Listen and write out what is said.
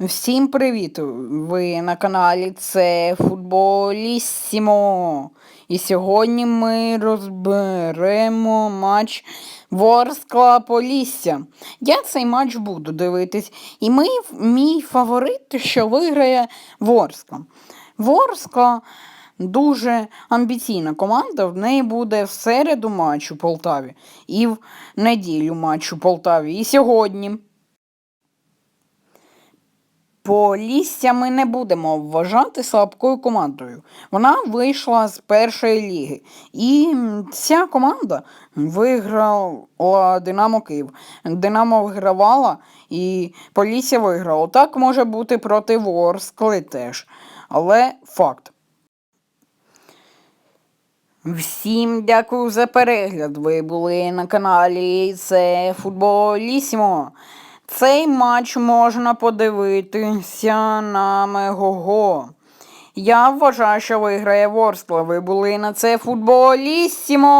Всім привіт! Ви на каналі це Футболісімо. І сьогодні ми розберемо матч Ворскла Полісся. Я цей матч буду дивитись. І ми, мій фаворит, що виграє Ворскла. Ворскла дуже амбіційна команда. В неї буде в середу матч у Полтаві. І в неділю матч у Полтаві. І сьогодні. Полісся ми не будемо вважати слабкою командою. Вона вийшла з першої ліги. І ця команда виграла Динамо Київ. Динамо вигравала і Полісся виграла. Так може бути проти Ворскли теж. Але факт. Всім дякую за перегляд. Ви були на каналі це Футболісімо. Цей матч можна подивитися на Мегого. Я вважаю, що виграє Ворскла. Ви були на це Футболісімо.